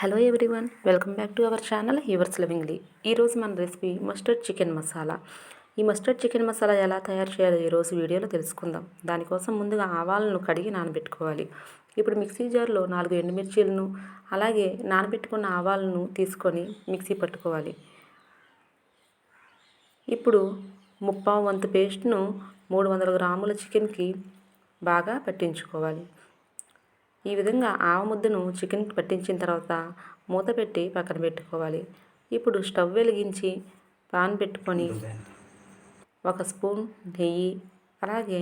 Hello everyone welcome back to our channel yours lovingly ఈరోజు మన recipe mustard chicken masala ఈ mustard chicken masala ఎలా తయారు చేయాలో ఈరోజు వీడియోలో తెలుసుకుందాం. దానికోసం ముందుగా ఆవాలను కడిగి నానబెట్టుకోవాలి. ఇప్పుడు మిక్సీ జార్లో నాలుగు ఎండుమిర్చీలను అలాగే నానబెట్టుకున్న ఆవాలను తీసుకొని మిక్సీ పట్టుకోవాలి. ఇప్పుడు ముప్పావు వంతు పేస్ట్ను మూడు వందల గ్రాముల చికెన్కి బాగా పట్టించుకోవాలి. ఈ విధంగా ఆవ ముద్దను చికెన్ పట్టించిన తర్వాత మూత పెట్టి పక్కన పెట్టుకోవాలి. ఇప్పుడు స్టవ్ వెలిగించి పాన్ పెట్టుకొని ఒక స్పూన్ నెయ్యి అలాగే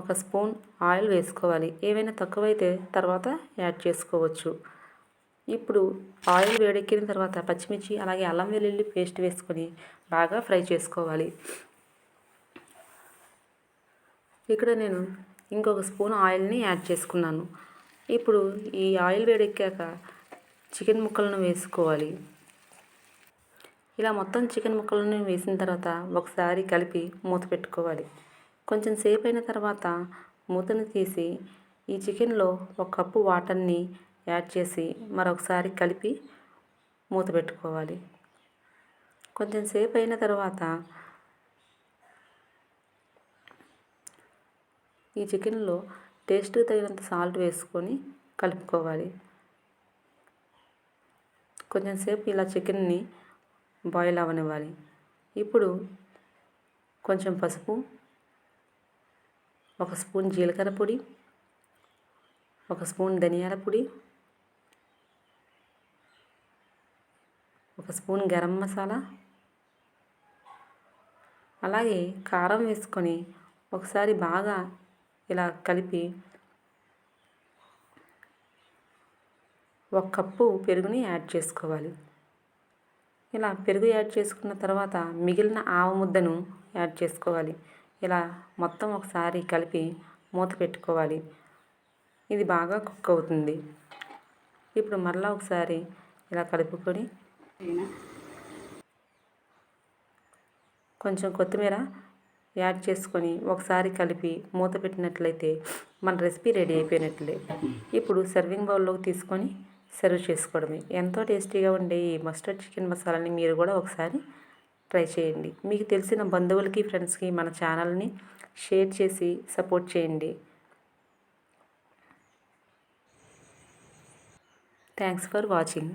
ఒక స్పూన్ ఆయిల్ వేసుకోవాలి. ఏవైనా తక్కువైతే తర్వాత యాడ్ చేసుకోవచ్చు. ఇప్పుడు ఆయిల్ వేడెక్కిన తర్వాత పచ్చిమిర్చి అలాగే అల్లం వెల్లుల్లి పేస్ట్ వేసుకొని బాగా ఫ్రై చేసుకోవాలి. ఇక్కడ నేను ఇంకొక స్పూన్ ఆయిల్ని యాడ్ చేసుకున్నాను. ఇప్పుడు ఈ ఆయిల్ వేడెక్కాక చికెన్ ముక్కలను వేసుకోవాలి. ఇలా మొత్తం చికెన్ ముక్కలను వేసిన తర్వాత ఒకసారి కలిపి మూత పెట్టుకోవాలి. కొంచెం సేపు అయిన తర్వాత మూతను తీసి ఈ చికెన్లో ఒక కప్పు వాటర్ని యాడ్ చేసి మరొకసారి కలిపి మూత పెట్టుకోవాలి. కొంచెం సేపు అయిన తర్వాత ఈ చికెన్లో టేస్ట్కి తగినంత సాల్ట్ వేసుకొని కలుపుకోవాలి. కొంచెం సేపు ఇలా చికెన్ని బాయిల్ అవ్వనివ్వాలి ఇప్పుడు కొంచెం పసుపు ఒక స్పూన్ జీలకర్ర పొడి ఒక స్పూన్ ధనియాల పొడి ఒక స్పూన్ గరం మసాలా అలాగే కారం వేసుకొని ఒకసారి బాగా ఇలా కలిపి ఒక కప్పు పెరుగుని యాడ్ చేసుకోవాలి. ఇలా పెరుగు యాడ్ చేసుకున్న తర్వాత మిగిలిన ఆవ ముద్దను యాడ్ చేసుకోవాలి. ఇలా మొత్తం ఒకసారి కలిపి మూత పెట్టుకోవాలి. ఇది బాగా కుక్ అవుతుంది. ఇప్పుడు మరలా ఒకసారి ఇలా కలుపుకొని కొంచెం కొత్తిమీర యాడ్ చేసుకొని ఒకసారి కలిపి మూత పెట్టినట్లయితే మన రెసిపీ రెడీ అయిపోయినట్లే. ఇప్పుడు సర్వింగ్ బౌల్లోకి తీసుకొని సర్వ్ చేసుకోవడమే. ఎంతో టేస్టీగా ఉండే ఈ మస్టర్డ్ చికెన్ మసాలాని మీరు కూడా ఒకసారి ట్రై చేయండి. మీకు తెలిసిన బంధువులకి ఫ్రెండ్స్కి మన ఛానల్ని షేర్ చేసి సపోర్ట్ చేయండి. Thanks for watching